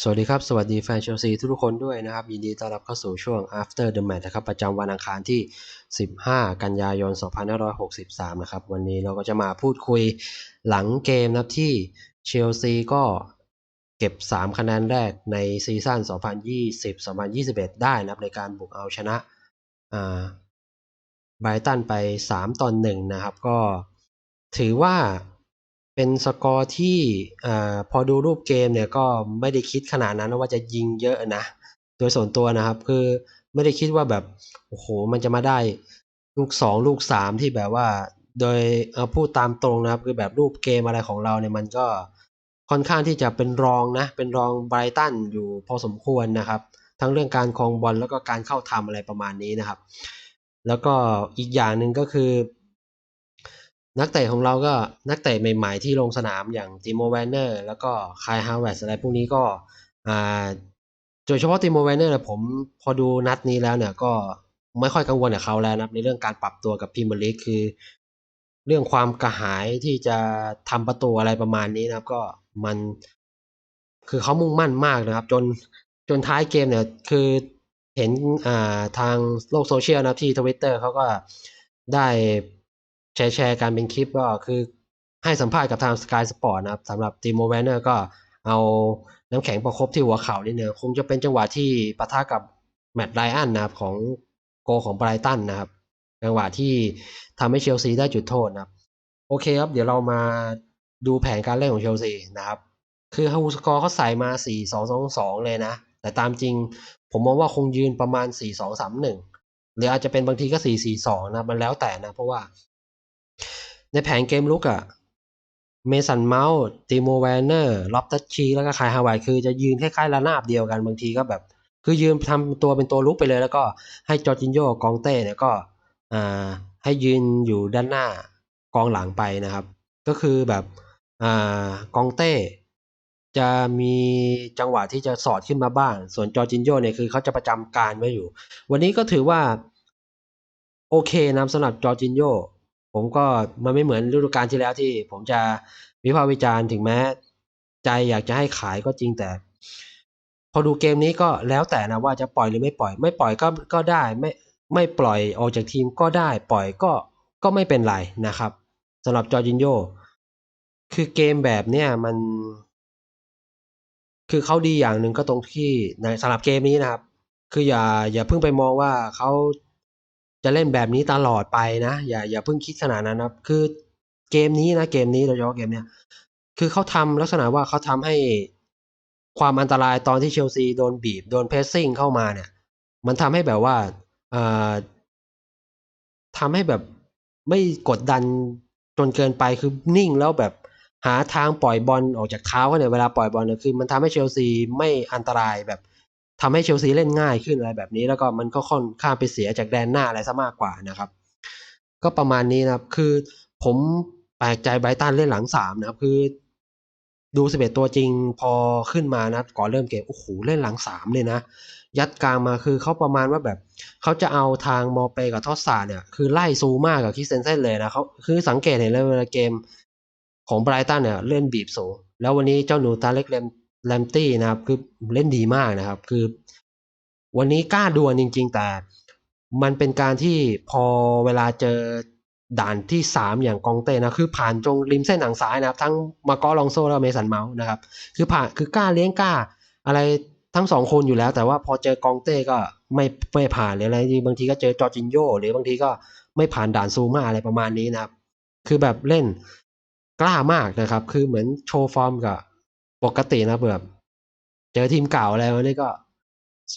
สวัสดีครับ สวัสดีแฟนเชลซีทุกคนด้วยนะครับ ยินดีต้อนรับเข้าสู่ช่วง after the match นะครับ ประจำวันอังคารที่ 15 กันยายน 2563 นะครับ วันนี้เราก็จะมาพูดคุยหลังเกมนะครับที่เชลซีก็เก็บ 3 คะแนนแรกในซีซั่น 2020-2021 ได้นะครับ ในการบุกเอาชนะไบรตันไป 3ต่อ1นะครับ ก็ถือว่า เป็นสกอร์ที่อพอดูรูปเกมเนี่ยก็ไม่ได้คิดขนาดนั้นว่าจะยิงเยอะนะ โดยส่วนตัวนะครับ คือไม่ได้คิดว่าแบบโอ้โหมันจะมาได้ลูกสองลูกสามที่แบบว่า โดยเอาพูดตามตรงนะครับ คือแบบรูปเกมอะไรของเราเนี่ยมันก็ค่อนข้างที่จะเป็นรองนะ เป็นรองไบรตันอยู่พอสมควรนะครับ ทั้งเรื่องการครองบอลแล้วก็การเข้าทำอะไรประมาณนี้นะครับ แล้วก็อีกอย่างหนึ่งก็คือ นักเตะของเราก็นักเตะใหม่ๆที่ลงสนามอย่างติโมแวนเนอร์แล้วก็คายฮาวเวสอะไรพวกนี้ก็อ่าโดยเฉพาะติโมแวนเนอร์นะผมพอดูนัดนี้แล้วเนี่ยก็ไม่ค่อยกังวลกับเขาแล้วนะในเรื่องการปรับตัวกับพรีเมลีกคือ เรื่องความกระหายที่จะทำประตูอะไรประมาณนี้นะครับ ก็มัน คือเขามุ่งมั่นมากนะครับ จนจนท้ายเกมเนี่ย คือเห็นอ่าทางโลกโซเชียลนะที่ทวิตเตอร์เขาก็ได้ แชร์แชร์การเป็นคลิปก็คือให้สัมภาษณ์กับทางสกายสปอร์ตนะครับสำหรับทีโมแวนเนอร์ก็เอาน้ำแข็งประคบที่หัวเข่านี่เนี่ยคงจะเป็นจังหวะที่ปะทะกับแมตต์ไลอันนะครับของโกของไบรตันนะครับ จังหวะที่ทำให้เชลซีได้จุดโทษนะครับ โอเคครับ เดี๋ยวเรามาดูแผนการเล่นของเชลซีนะครับ คือฮูสกอร์เขาใส่มา 4 2 2 2 เลยนะ แต่ตามจริงผมมองว่าคงยืนประมาณ 4 2 3 1 หรืออาจจะเป็นบางทีก็ 4 4 2 นะ มันแล้วแต่นะ เพราะว่า ในแผนเกมลุกอะเมสันเมาส์ติโมแวนเนอร์ล็อบตัชชีแล้วก็คายฮาวายคือจะยืนคล้ายๆระนาบเดียวกันบางทีก็แบบ คือยืนทำตัวเป็นตัวลุกไปเลย แล้วก็ให้จอร์จินโยกองเต้เนี่ยก็อ่าให้ยืนอยู่ด้านหน้ากองหลังไปนะครับ ก็คือแบบอ่ากองเต้ จะมีจังหวะที่จะสอดขึ้นมาบ้าง ส่วนจอร์จินโยเนี่ยคือเขาจะประจำการไว้อยู่ วันนี้ก็ถือว่า โอเคนะสำหรับจอร์จินโย ผมก็มันไม่เหมือนฤดูกาลที่แล้วที่ ผมจะวิพากษ์วิจารณ์ถึงแม้ ใจอยากจะให้ขายก็จริงแต่ พอดูเกมนี้ก็แล้วแต่นะว่าจะปล่อยหรือไม่ปล่อย ไม่ปล่อยก็ก็ได้ไม่ไม่ปล่อยออกจากทีมก็ได้ปล่อยก็ก็ไม่เป็นไรนะครับสำหรับจอร์จินโยคือเกมแบบเนี้ยมัน คือเขาดีอย่างหนึ่งก็ตรงที่ในสำหรับเกมนี้นะครับ คืออย่าอย่าเพิ่งไปมองว่าเขา จะเล่นแบบนี้ตลอดไปนะ อย่าอย่าเพิ่งคิดขนาดนั้นนะคือเกมนี้นะเกมนี้โดยเฉพาะเกมเนี้ยคือเขาทำลักษณะว่าเขาทำให้ความอันตรายตอนที่เชลซีโดนบีบ โดนเพสซิ่งเข้ามาเนี่ย มันทำให้แบบว่าเอ่าทำให้แบบไม่กดดันจนเกินไปคือนิ่งแล้วแบบหาทางปล่อยบอลออกจากเท้าเขาเนี่ยเวลาปล่อยบอลเนี่ยคือ มันทำให้เชลซีไม่อันตรายแบบ ทำให้เชลซีเล่นง่ายขึ้นอะไรแบบนี้ แล้วก็มันก็ค่อนข้างไปเสียจากแดนหน้าอะไรซะมากกว่านะครับ ก็ประมาณนี้นะครับ คือผมแปลกใจไบรตันเล่นหลังสามนะครับ คือ ดูสิบเอ็ดตัวจริงพอขึ้นมานะก่อนเริ่มเกมโอ้โหเล่นหลังสามเลยนะยัดกลางมาคือเขาประมาณว่าแบบเขาจะเอาทางมอเปกับทอสซาเนี่ยคือไล่ซูมากกับคิสเซนเซนเลยนะเขาคือสังเกตเห็นเลยเวลาเกมของไบรตันเนี่ยเล่นบีบสูงแล้ววันนี้เจ้าหนูตาเล็กเลม แลมตี้นะครับ คือเล่นดีมากนะครับ คือ วันนี้กล้าดวลจริง ๆ แต่มันเป็นการที่พอเวลาเจอด่านที่สามอย่างกองเต้นะคือผ่านตรงริมเส้นหนังซ้ายนะครับ ทั้งมาโกลองโซและเมสันเมาส์นะครับ คือผ่านคือกล้าเลี้ยงกล้า อะไรทั้งสองคนอยู่แล้ว แต่ว่าพอเจอกองเต้ก็ไม่ไม่ผ่านหรืออะไรบางทีก็เจอจอร์จินโยหรือบางทีก็ไม่ผ่านด่านซูมาอะไรประมาณนี้นะครับ คือแบบเล่นกล้ามากนะครับ คือเหมือนโชว์ฟอร์มกับ ปกตินะแบบเจอทีมเก่าอะไรวันนี้ก็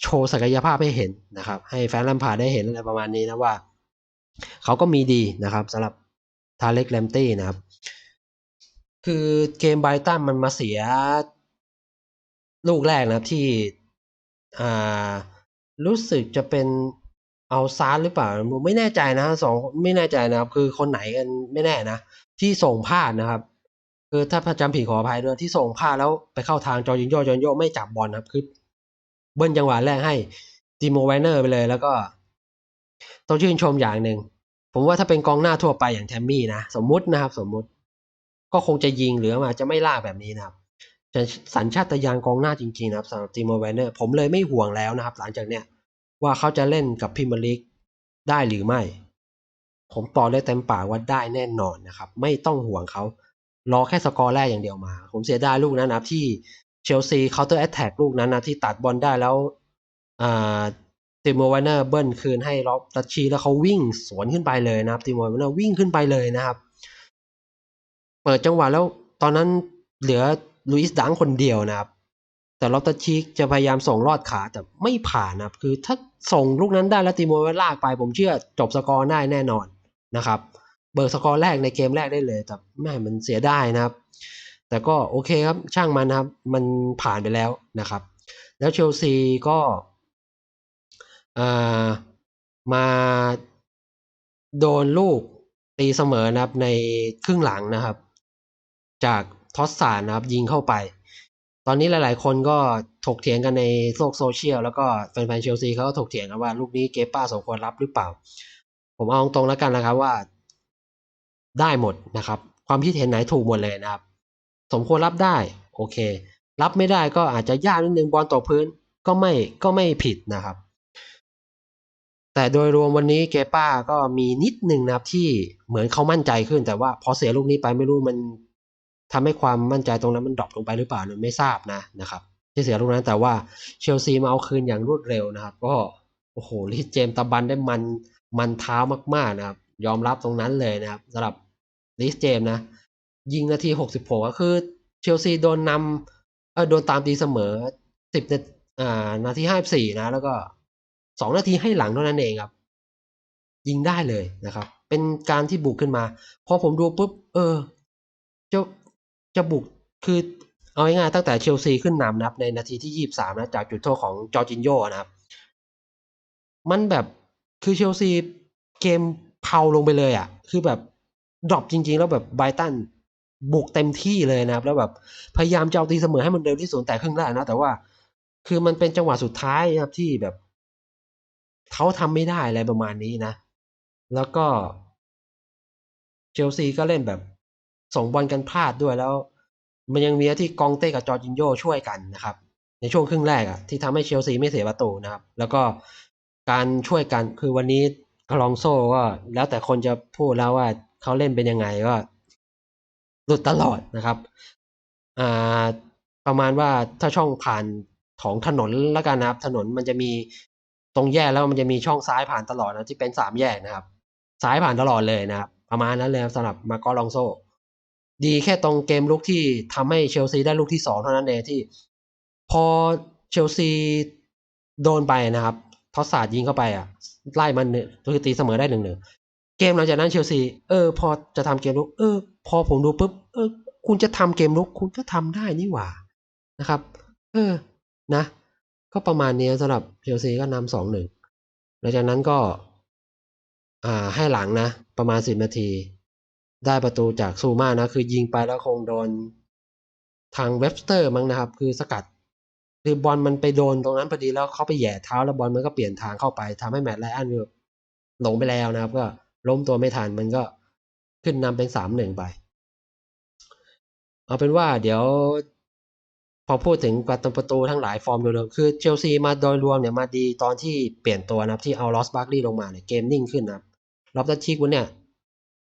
โชว์ศักยภาพให้เห็นนะครับ ให้แฟนลัมพาได้เห็นอะไรประมาณนี้นะว่า เขาก็มีดีนะครับสำหรับทาเล็กแลมตี้นะครับ คือเกมไบตันมันมาเสียลูกแรกนะที่อ่ารู้สึกจะเป็นเอาซาร์หรือเปล่าผมไม่แน่ใจนะสองไม่แน่ใจนะครับ คือคนไหนกันไม่แน่นะ ที่ส่งพลาดนะครับ คือถ้าจำผิดขออภัยด้วยที่ส่งพลาแล้วไปเข้าทางจอยิงโยจอยิงโยไม่จับบอลนะครับคือเบิ้ลจังหวะแรกให้ติโมไวเนอร์ไปเลย แล้วก็ ต้องชื่นชมอย่างหนึ่งผมว่าถ้าเป็นกองหน้าทั่วไปอย่างแทมมี่นะสมมุตินะครับ สมมุติ ก็คงจะยิงหรือมาจะไม่ล่าแบบนี้นะครับสัญชาตญาณกองหน้าจริงๆนะครับสำหรับติโมเวนเนอร์ผมเลยไม่ห่วงแล้วนะครับ หลังจากเนี้ยว่าเขาจะเล่นกับพรีเมียร์ลีกได้หรือไม่ ผมตอบได้เต็มปากว่าได้แน่นอนนะครับ ไม่ต้องห่วงเขา รอแค่สกอร์แรกอย่างเดียวมา ผมเสียดายลูกนั้นนะครับที่เชลซีเคาน์เตอร์แอตแทกลูกนั้นนะที่ตัดบอลได้แล้วอ่าติโมเวนเนอร์เบิ้ลคืนให้ล็อบตัชชีแล้วเขาวิ่งสวนขึ้นไปเลยนะครับติโมเวนเนอร์วิ่งขึ้นไปเลยนะครับ เปิดจังหวะแล้วตอนนั้นเหลือลุยส์ดังคนเดียวนะครับ แต่ล็อบตัชชีจะพยายามส่งลอดขาแต่ไม่ผ่านนะครับ คือถ้าส่งลูกนั้นได้แล้วติโมเวนลากไป ผมเชื่อจบสกอร์ได้แน่นอนนะครับ เบิกสกอร์แรกในเกมแรกได้เลยแต่แม่มันเสียได้นะครับ แต่ก็โอเคครับช่างมันนะครับ มันผ่านไปแล้วนะครับ แล้วเชลซีก็มาโดนลูกตีเสมอนะครับในครึ่งหลังนะครับ จากทอสซานนะครับยิงเข้าไป ตอนนี้หลาย ๆ คนก็ถกเถียงกันในโลกโซเชียลแล้วก็แฟนๆเชลซีเขาก็ถกเถียงกันว่าลูกนี้เกป้าสมควรรับหรือเปล่า ผมเอาตรงๆแล้วกันนะครับว่า ได้หมดนะครับ ความคิดเห็นไหนถูกหมดเลยนะครับ สมควรรับได้โอเค รับไม่ได้ก็อาจจะยากนิดนึงบอลตกพื้นก็ไม่ก็ไม่ผิดนะครับ แต่โดยรวมวันนี้เกป้าก็มีนิดหนึ่งนะครับที่เหมือนเขามั่นใจขึ้น แต่ว่าพอเสียลูกนี้ไปไม่รู้มันทำให้ความมั่นใจตรงนั้นมันดรอปลงไปหรือเปล่าเนี่ยไม่ทราบนะนะครับ ที่เสียลูกนั้นแต่ว่าเชลซีมาเอาคืนอย่างรวดเร็วนะครับ ก็โอ้โหลิเจมตะบันได้มันมันเท้ามากๆนะครับ ยอมรับตรงนั้นเลยนะครับสำหรับ ลิสเจมนะ ยิงนาทีหกสิบหกก็คือเชลซีโดนนำเออโดนตามตีเสมอสิบนาอ่านาทีห้าสี่นะ แล้วก็สองนาทีให้หลังเท่านั้นเองครับ ยิงได้เลยนะครับ เป็นการที่บุกขึ้นมา พอผมดูปุ๊บ เออ จะจะบุกคือเอาง่ายๆตั้งแต่เชลซีขึ้นนำนะครับ ในนาทีที่ยี่บสามนะ จากจุดโทษของจอร์จินโยนะครับ มันแบบคือเชลซีเกมเผาลงไปเลยอะ่ะ คือแบบ ดรอปจริง ๆ แล้วแบบไบตันบุกเต็มที่เลยนะครับ แล้วแบบพยายามจะเอาตีเสมอให้มันเร็วที่สุดแต่ครึ่งแรกนะ แต่ว่าคือมันเป็นจังหวะสุดท้ายนะครับที่แบบเขาทำไม่ได้อะไรประมาณนี้นะ แล้วก็เชลซีก็เล่นแบบส่งบอลกันพลาดด้วยแล้ว มันยังมีที่กองเต้กับจอร์จินโยช่วยกันนะครับ ในช่วงครึ่งแรกอะที่ทำให้เชลซีไม่เสียประตูนะครับ แล้วก็การช่วยกันคือวันนี้คลองโซ่ก็แล้วแต่คนจะพูดแล้วว่า เขาเล่นเป็นยังไงก็หลุดตลอดนะครับอ่าประมาณว่าถ้าช่องผ่านของถนนแล้วกันนะครับ ถนนมันจะมีตรงแยกแล้วมันจะมีช่องซ้ายผ่านตลอดนะที่เป็นสามแยกนะครับ ซ้ายผ่านตลอดเลยนะครับ ประมาณนั้นเลยสำหรับมาโกลองโซ ดีแค่ตรงเกมลุกที่ทำให้เชลซีได้ลูกที่สองเท่านั้นเองที่ พอเชลซีโดนไปนะครับทอสซาดยิงเข้าไปอะไล่มันคือตีเสมอได้หนึ่งหนึ่ง เกมหลังจากนั้นเชลซีเออ พอจะทำเกมลุกเออ พอผมดูปุ๊บเออ คุณจะทำเกมลุกคุณก็ทำได้นี่หว่านะครับ เออนะ ก็ประมาณนี้สำหรับเชลซีก็นำสองหนึ่งหลังจากนั้นก็ อ่าให้หลังนะ ประมาณสิบนาที ได้ประตูจากซูมานะ คือยิงไปแล้วคงโดน ทางเว็บสเตอร์มั้งนะครับ คือสกัดคือบอลมันไปโดนตรงนั้นพอดีแล้วเขาไปแย่เท้าแล้วบอลมันก็เปลี่ยนทางเข้าไปทำให้แมตต์ไลอันหลงไปแล้วนะครับ ก็ ล้มตัวไม่ทันมันก็ขึ้นนำเป็นสามหนึ่งไป เอาเป็นว่าเดี๋ยว พอพูดถึงประตูประตูทั้งหลายฟอร์มโดยรวมคือเชลซีมาโดยรวมเนี่ยมาดีตอนที่เปลี่ยนตัวนะครับ ที่เอาลอสบาร์กลีลงมาเนี่ยเกมนิ่งขึ้นนะครับรอบตัดชิกวันเนี่ย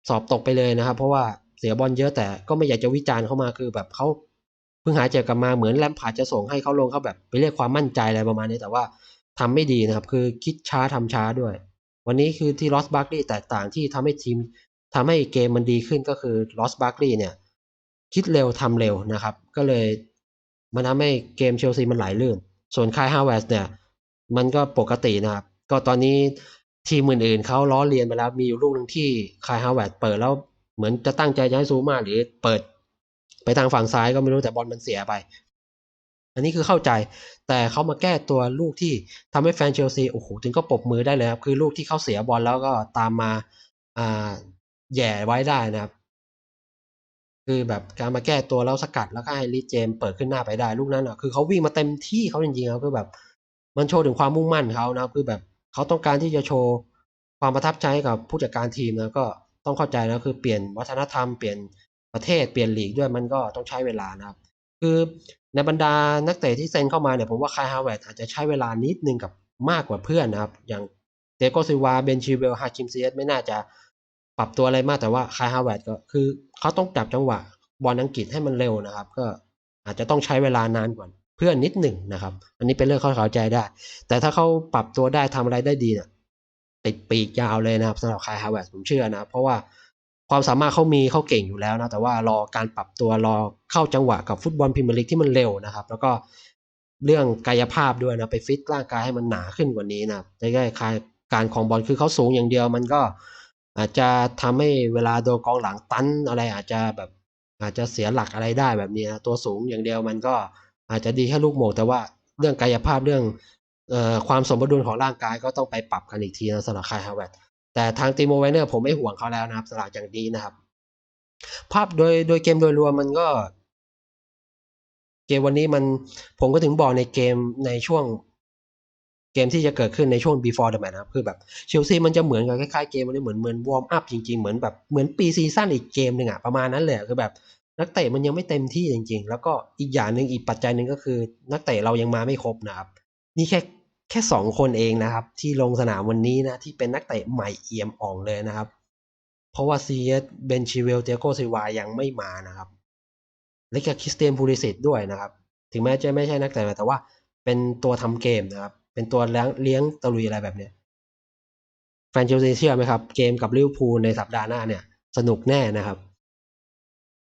สอบตกไปเลยนะครับ เพราะว่าเสียบอลเยอะแต่ก็ไม่อยากจะวิจารณ์เข้ามาคือแบบเขาเพิ่งหายเจ็บกลับมาเหมือนแลมพาร์ดจะส่งให้เขาลงเขาแบบไปเรียกความมั่นใจอะไรประมาณนี้แต่ว่าทำไม่ดีนะครับ คือคิดช้าทำช้าด้วย วันนี้คือที่ลอสบาร์กลีแตกต่างที่ทำให้ทีมทำให้เกมมันดีขึ้นก็คือลอสบาร์กลีเนี่ย คิดเร็วทำเร็วนะครับ ก็เลยมันทำให้เกมเชลซีมันไหลลื่น ส่วนคายฮาวเวสเนี่ย มันก็ปกตินะครับ ก็ตอนนี้ทีมอื่นๆเขาล้อเลียนไปแล้วมีอยู่ลูกหนึ่งที่คายฮาวเวสเปิดแล้วเหมือนจะตั้งใจจะให้ซูมาหรือเปิดไปทางฝั่งซ้ายก็ไม่รู้แต่บอลมันเสียไป อันนี้คือเข้าใจ แต่เขามาแก้ตัวลูกที่ทำให้แฟนเชลซีโอ้โหถึงก็ปรบมือได้เลยครับ คือลูกที่เขาเสียบอลแล้วก็ตามมาอ่าแย่ไว้ได้นะครับ คือแบบการมาแก้ตัวแล้วสกัดแล้วก็ให้ลิเจมเปิดขึ้นหน้าไปได้ลูกนั้นอะคือเขาวิ่งมาเต็มที่เขาจริงๆครับคือแบบ มันโชว์ถึงความมุ่งมั่นเขานะครับ คือแบบเขาต้องการที่จะโชว์ความประทับใจกับผู้จัดการทีมนะก็ต้องเข้าใจนะคือเปลี่ยนวัฒนธรรมเปลี่ยนประเทศเปลี่ยนลีกด้วยมันก็ต้องใช้เวลานะครับ คือในบรรดานักเตะที่เซ็นเข้ามาเนี่ยผมว่าคายฮาวเวิร์ดอาจจะใช้เวลานิดนึงกับมากกว่าเพื่อนนะครับ อย่างเดโกซิวาเบนชิเวลฮาคิมซีเอสไม่น่าจะปรับตัวอะไรมากแต่ว่าคายฮาวเวิร์ดก็คือเขาต้องจับจังหวะบอลอังกฤษให้มันเร็วนะครับ ก็อาจจะต้องใช้เวลานานกว่าเพื่อนนิดหนึ่งนะครับ อันนี้เป็นเรื่องเข้าใจได้ แต่ถ้าเขาปรับตัวได้ทำอะไรได้ดีเนี่ยติดปีกยาวเลยนะครับสำหรับคายฮาวเวิร์ดผมเชื่อนะ เพราะว่า ความสามารถเขามีเขาเก่งอยู่แล้วนะแต่ว่ารอการปรับตัวรอเข้าจังหวะกับฟุตบอลพรีเมียร์ลีกที่มันเร็วนะครับ แล้วก็เรื่องกายภาพด้วยนะไปฟิตร่างกายให้มันหนาขึ้นกว่านี้นะครับใกล้ๆการของบอลคือเขาสูงอย่างเดียว มันก็อาจจะทำให้เวลาโดนกองหลังตันอะไรอาจจะแบบอาจจะเสียหลักอะไรได้แบบนี้นะตัวสูงอย่างเดียวมันก็อาจจะดีแค่ลูกโมงแต่ว่าเรื่องกายภาพเรื่องออความสมดุลของร่างกายก็ต้องไปปรับกันอีกทีนะสำหรับคายฮาวเวิร์ด แต่ทางตีโมไวเนอร์ผมไม่ห่วงเขาแล้วนะครับสำหรับอย่างนี้นะครับ ภาพโดยโดยเกมโดยรวมมันก็ เกมวันนี้มันผมก็ถึงบอกในเกมในช่วงเกมที่จะเกิดขึ้นในช่วง before the match นะครับคือแบบเชลซีมันจะเหมือนกับคล้ายๆเกมวันนี้เหมือนเหมือนวอร์มอัพจริงๆ เหมือนแบบเหมือนปีซีซั่นอีกเกมหนึ่งอะประมาณนั้นเลยคือแบบนักเตะมันยังไม่เต็มที่จริง ๆ แล้วก็อีกอย่างหนึ่งอีกปัจจัยหนึ่งก็คือ นักเตะเรายังมาไม่ครบนะครับ นี่แค่ แค่สองคนเองนะครับ ที่ลงสนามวันนี้นะที่เป็นนักเตะใหม่เอี่ยมอ่องเลยนะครับ เพราะว่าซีเอสเบนชิเวลเตียโกซิวายังไม่มานะครับ และก็คริสเตียนพูลิสิตด้วยนะครับ ถึงแม้จะไม่ใช่นักเตะแต่ว่าเป็นตัวทำเกมนะครับ เป็นตัวเลี้ยงเลี้ยงตะลุยอะไรแบบเนี้ยแฟนเชลซีเชื่อไหมครับ เกมกับลิเวอร์พูลในสัปดาห์หน้าเนี่ย สนุกแน่นะครับ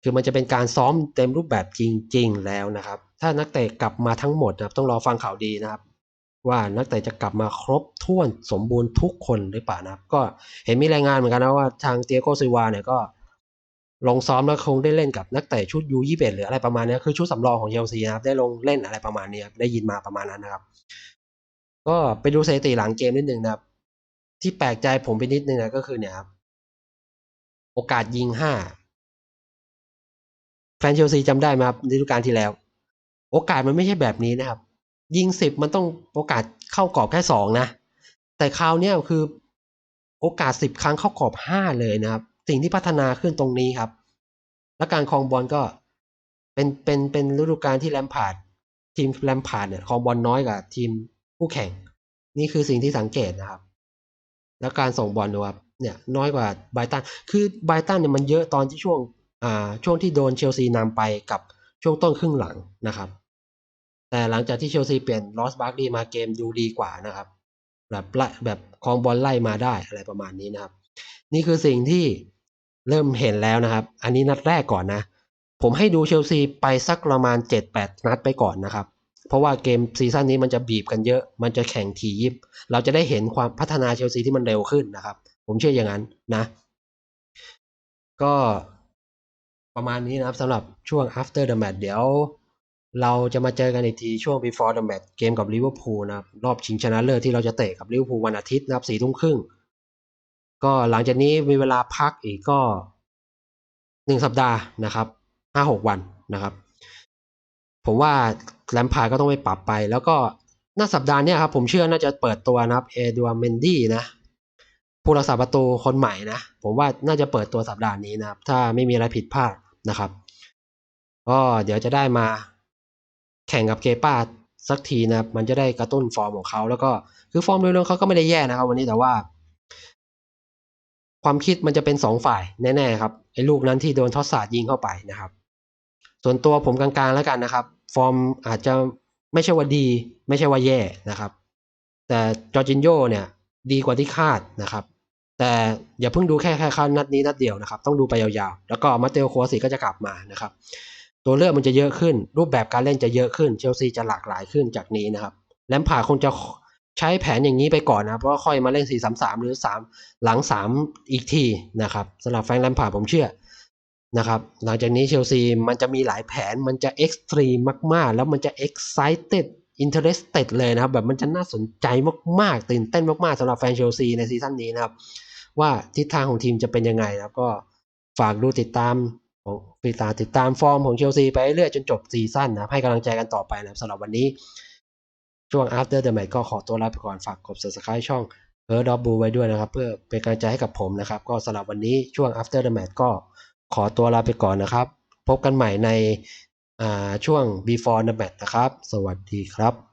คือมันจะเป็นการซ้อมเต็มรูปแบบจริง ๆ แล้วนะครับ ถ้านักเตะกลับมาทั้งหมดนะครับ ต้องรอฟังข่าวดีนะครับ ว่านักเตะจะกลับมาครบถ้วนสมบูรณ์ทุกคนหรือเปล่านะครับ ก็เห็นมีรายงานเหมือนกันนะว่าทางเตียโกซิวาเนี่ยก็ลงซ้อมแล้วคงได้เล่นกับนักเตะชุดยูยี่สิบหรืออะไรประมาณนี้คือชุดสำรองของเชลซีนะครับได้ลงเล่นอะไรประมาณนี้ได้ยินมาประมาณนั้นนะครับ ก็ไปดูสถิติหลังเกมนิดนึงนะครับ ที่แปลกใจผมไปนิดนึงนะก็คือเนี่ยครับโอกาสยิงห้าแฟนเชลซีจำได้ไหมครับฤดูกาลที่แล้ว โอกาสมันไม่ใช่แบบนี้นะครับ ยิงสิบมันต้องโอกาสเข้ากรอบแค่สองนะ แต่คราวนี้คือโอกาสสิบครั้งเข้ากรอบห้าเลยนะครับ สิ่งที่พัฒนาขึ้นตรงนี้ครับ และการครองบอลก็เป็นเป็นเป็นฤดูกาลที่แลมพาร์ดทีมแลมพาร์ดเนี่ยครองบอลน้อยกว่าทีมคู่แข่ง นี่คือสิ่งที่สังเกตนะครับ แล้วการส่งบอลนะครับเนี่ยน้อยกว่าไบตัน คือไบตันเนี่ยมันเยอะตอนที่ช่วงอ่าช่วงที่โดนเชลซีนำไปกับช่วงต้นครึ่งหลังนะครับ แต่หลังจากที่เชลซีเปลี่ยนลอสบาร์กดีมาเกมดูดีกว่านะครับ แบบไล่แบบคลองบอลไล่มาได้อะไรประมาณนี้นะครับ นี่คือสิ่งที่เริ่มเห็นแล้วนะครับ อันนี้นัดแรกก่อนนะ ผมให้ดูเชลซีไปสักประมาณ 7-8 นัดไปก่อนนะครับ เพราะว่าเกมซีซั่นนี้มันจะบีบกันเยอะ มันจะแข่งทียิบ เราจะได้เห็นความพัฒนาเชลซีที่มันเร็วขึ้นนะครับ ผมเชื่ออย่างนั้นนะ ก็ประมาณนี้นะครับสำหรับช่วง after the match เดี๋ยว เราจะมาเจอกันอีกทีช่วง before the match เกมกับลิเวอร์พูลนะครับรอบชิงชนะเลิศที่เราจะเตะกับลิเวอร์พูลวันอาทิตย์นะครับสี่ทุ่มครึ่ง ก็หลังจากนี้มีเวลาพักอีกก็หนึ่งสัปดาห์นะครับห้าหกวันนะครับ ผมว่าแลมพาร์ก็ต้องไปปรับไป แล้วก็น่าสัปดาห์เนี้ยครับผมเชื่อน่าจะเปิดตัวนะครับเอดัวเมนดี้นะผู้รักษาประตูคนใหม่นะ ผมว่าน่าจะเปิดตัวสัปดาห์นี้นะครับ ถ้าไม่มีอะไรผิดพลาดนะครับ ก็เดี๋ยวจะได้มา แข่งกับเกป้าสักทีนะครับมันจะได้กระตุ้นฟอร์มของเขาแล้วก็คือฟอร์มโดยรวมเขาก็ไม่ได้แย่นะครับ วันนี้แต่ว่า ความคิดมันจะเป็นสองฝ่ายแน่ๆครับไอ้ลูกนั้นที่โดนทอสซาดยิงเข้าไปนะครับ ส่วนตัวผมกลางๆแล้วกันนะครับ ฟอร์มอาจจะไม่ใช่ว่าดี ไม่ใช่ว่าแย่นะครับ แต่จอร์จินโยเนี่ย ดีกว่าที่คาดนะครับ แต่อย่าเพิ่งดูแค่แค่คานัดนี้นัดเดียวนะครับ ต้องดูไปยาวๆ แล้วก็มาเตโอโคสิก็จะกลับมานะครับ ตัวเลือกมันจะเยอะขึ้น รูปแบบการเล่นจะเยอะขึ้นเชลซีจะหลากหลายขึ้นจากนี้นะครับแลมพาร์ดคงจะใช้แผนอย่างนี้ไปก่อนนะเพราะว่าค่อยมาเล่น 4-3-3 หรือ 3 หลัง 3 อีกทีนะครับสำหรับแฟรงแลมพาร์ดผมเชื่อนะครับหลังจากนี้เชลซีมันจะมีหลายแผนมันจะเอ็กซ์ตรีมมาก ๆ แล้วมันจะ excited interested เลยนะครับ แบบมันจะน่าสนใจมาก ๆ ตื่นเต้นมาก ๆสำหรับแฟนเชลซีในซีซั่นนี้นะครับ ว่าทิศทางของทีมจะเป็นยังไงนะครับก็ฝากดูติดตาม ของติตาติดตามฟอร์มของเชลซีไปเรื่อยจนจบซีซั่นนะให้กำลังใจกันต่อไปนะสำหรับวันนี้ ช่วง after the match ก็ขอตัวลาไปก่อนฝากกด subscribe ช่องเออดอบบูไว้ด้วยนะครับ เพื่อเป็นกำลังใจให้กับผมนะครับ ก็สำหรับวันนี้ช่วง after the match ก็ขอตัวลาไปก่อนนะครับ พบกันใหม่ในอ่าช่วง before the match นะครับ สวัสดีครับ